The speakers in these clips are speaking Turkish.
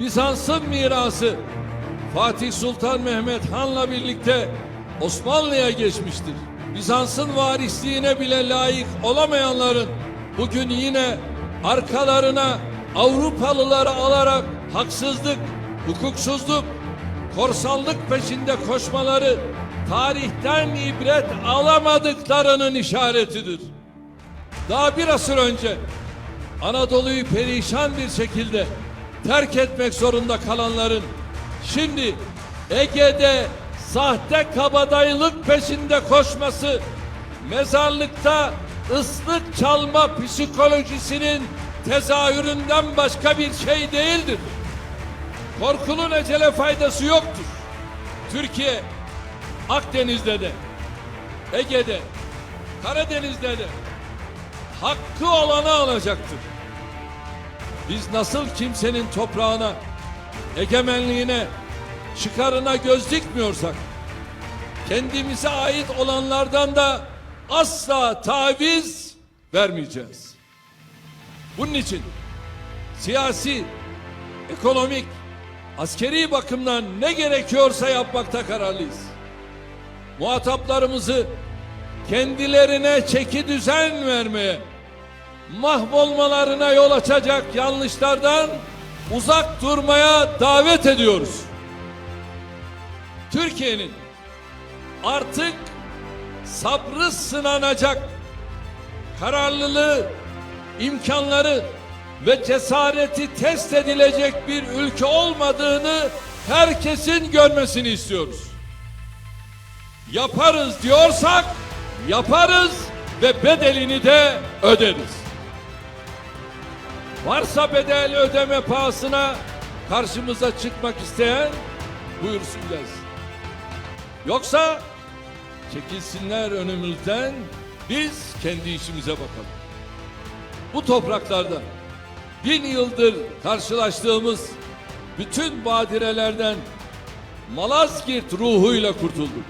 Bizans'ın mirası Fatih Sultan Mehmet Han'la birlikte Osmanlı'ya geçmiştir. Bizans'ın varisliğine bile layık olamayanların bugün yine arkalarına Avrupalıları alarak haksızlık, hukuksuzluk, korsanlık peşinde koşmaları tarihten ibret alamadıklarının işaretidir. Daha bir asır önce Anadolu'yu perişan bir şekilde terk etmek zorunda kalanların şimdi Ege'de sahte kabadayılık peşinde koşması mezarlıkta ıslık çalma psikolojisinin tezahüründen başka bir şey değildir. Korkunun ecele faydası yoktur. Türkiye Akdeniz'de de, Ege'de, Karadeniz'de de hakkı olanı alacaktır. Biz nasıl kimsenin toprağına, egemenliğine, çıkarına göz dikmiyorsak, kendimize ait olanlardan da asla taviz vermeyeceğiz. Bunun için siyasi, ekonomik, askeri bakımdan ne gerekiyorsa yapmakta kararlıyız. Muhataplarımızı kendilerine çeki düzen vermeye, mahvolmalarına yol açacak yanlışlardan uzak durmaya davet ediyoruz. Türkiye'nin artık sabrı sınanacak kararlılığı, imkanları ve cesareti test edilecek bir ülke olmadığını herkesin görmesini istiyoruz. Yaparız diyorsak yaparız ve bedelini de öderiz. Varsa bedel ödeme pahasına karşımıza çıkmak isteyen buyursun gelsin. Yoksa çekilsinler önümüzden biz kendi işimize bakalım. Bu topraklarda bin yıldır karşılaştığımız bütün badirelerden Malazgirt ruhuyla kurtulduk.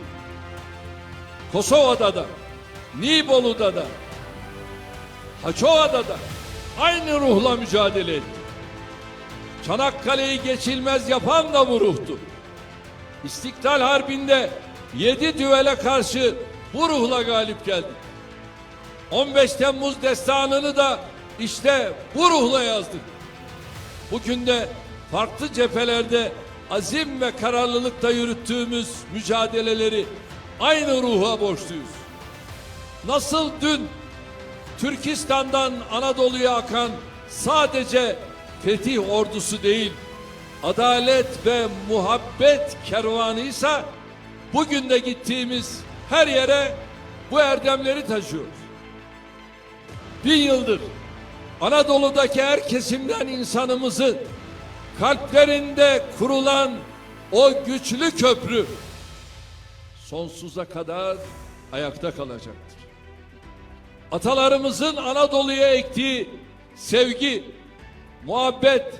Kosova'da da, Nibolu'da da, Haçova'da da aynı ruhla mücadele ettik. Çanakkale'yi geçilmez yapan da bu ruhtu. İstiklal Harbi'nde yedi düvele karşı bu ruhla galip geldik. 15 Temmuz destanını da işte bu ruhla yazdık. Bugün de farklı cephelerde azim ve kararlılıkla yürüttüğümüz mücadeleleri aynı ruha borçluyuz. Nasıl dün Türkistan'dan Anadolu'ya akan sadece fetih ordusu değil, adalet ve muhabbet kervanıysa bugün de gittiğimiz her yere bu erdemleri taşıyoruz. Bin yıldır Anadolu'daki her kesimden insanımızı kalplerinde kurulan o güçlü köprü sonsuza kadar ayakta kalacaktır. Atalarımızın Anadolu'ya ektiği sevgi, muhabbet,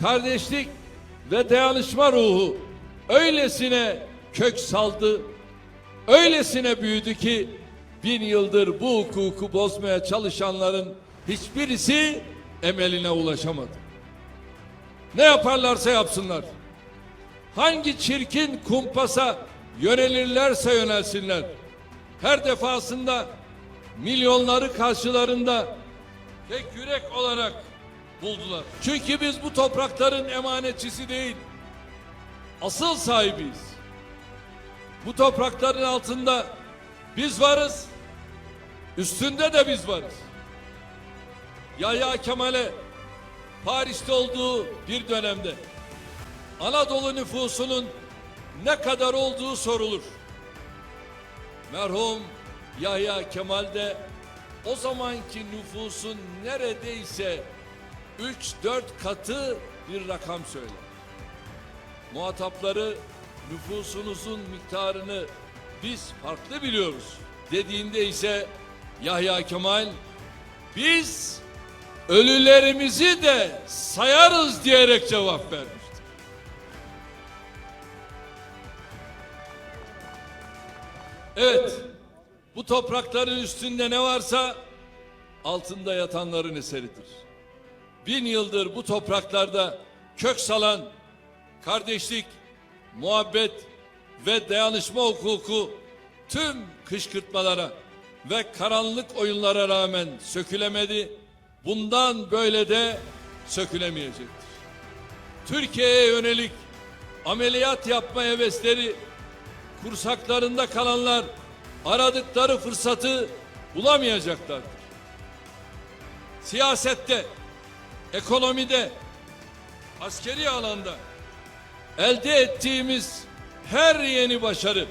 kardeşlik ve dayanışma ruhu öylesine kök saldı, öylesine büyüdü ki bin yıldır bu hukuku bozmaya çalışanların hiçbirisi emeline ulaşamadı. Ne yaparlarsa yapsınlar. Hangi çirkin kumpasa yönelirlerse yönelsinler. Her defasında milyonları karşılarında tek yürek olarak buldular. Çünkü biz bu toprakların emanetçisi değil, asıl sahibiyiz. Bu toprakların altında biz varız, üstünde de biz varız. Yahya Kemal'e Paris'te olduğu bir dönemde Anadolu nüfusunun ne kadar olduğu sorulur. Merhum Yahya Kemal de o zamanki nüfusun neredeyse 3-4 katı bir rakam söyler. Muhatapları nüfusunuzun miktarını biz farklı biliyoruz dediğinde ise Yahya Kemal biz ölülerimizi de sayarız diyerek cevap vermişti. Evet, bu toprakların üstünde ne varsa altında yatanların eseridir. Bin yıldır bu topraklarda kök salan kardeşlik, muhabbet ve dayanışma hukuku tüm kışkırtmalara ve karanlık oyunlara rağmen sökülemedi. Bundan böyle de sökülemeyecektir. Türkiye'ye yönelik ameliyat yapma hevesleri kursaklarında kalanlar aradıkları fırsatı bulamayacaklardır. Siyasette, ekonomide, askeri alanda elde ettiğimiz her yeni başarı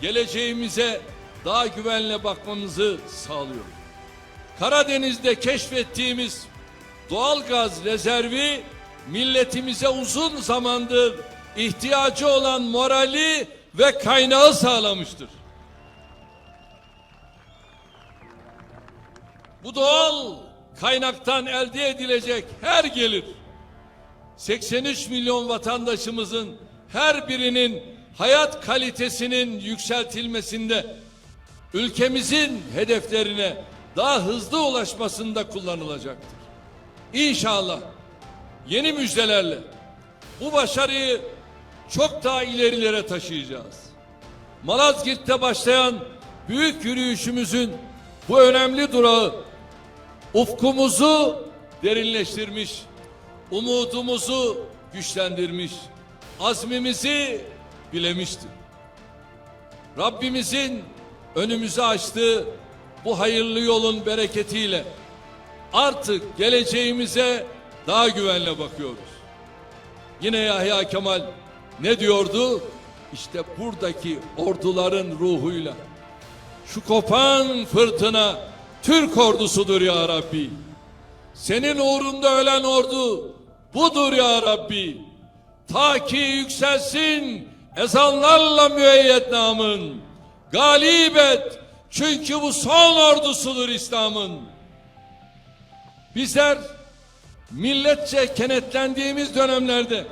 geleceğimize daha güvenle bakmamızı sağlıyor. Karadeniz'de keşfettiğimiz doğal gaz rezervi milletimize uzun zamandır ihtiyacı olan morali ve kaynağı sağlamıştır. Bu doğal kaynaktan elde edilecek her gelir 83 milyon vatandaşımızın her birinin hayat kalitesinin yükseltilmesinde ülkemizin hedeflerine daha hızlı ulaşmasında kullanılacaktır. İnşallah yeni müjdelerle bu başarıyı çok daha ilerilere taşıyacağız. Malazgirt'te başlayan büyük yürüyüşümüzün bu önemli durağı ufkumuzu derinleştirmiş, umudumuzu güçlendirmiş, azmimizi bilemiştir. Rabbimizin önümüze açtığı bu hayırlı yolun bereketiyle artık geleceğimize daha güvenle bakıyoruz. Yine Yahya Kemal ne diyordu? İşte buradaki orduların ruhuyla şu kopan fırtına Türk ordusudur ya Rabbi. Senin uğrunda ölen ordu budur ya Rabbi. Ta ki yükselsin ezanlarla müeyyet namın. Galip et çünkü bu son ordusudur İslam'ın. Bizler milletçe kenetlendiğimiz dönemlerde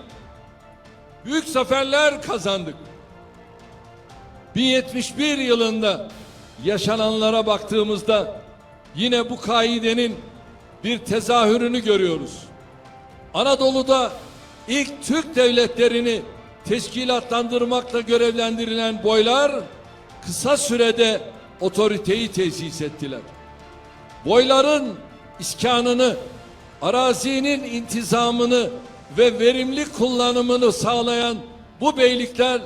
büyük zaferler kazandık. 1071 yılında yaşananlara baktığımızda yine bu kaidenin bir tezahürünü görüyoruz. Anadolu'da ilk Türk devletlerini teşkilatlandırmakla görevlendirilen boylar kısa sürede otoriteyi tesis ettiler. Boyların iskanını, arazinin intizamını ve verimli kullanımını sağlayan bu beylikler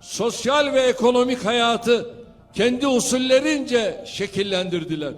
sosyal ve ekonomik hayatı kendi usullerince şekillendirdiler.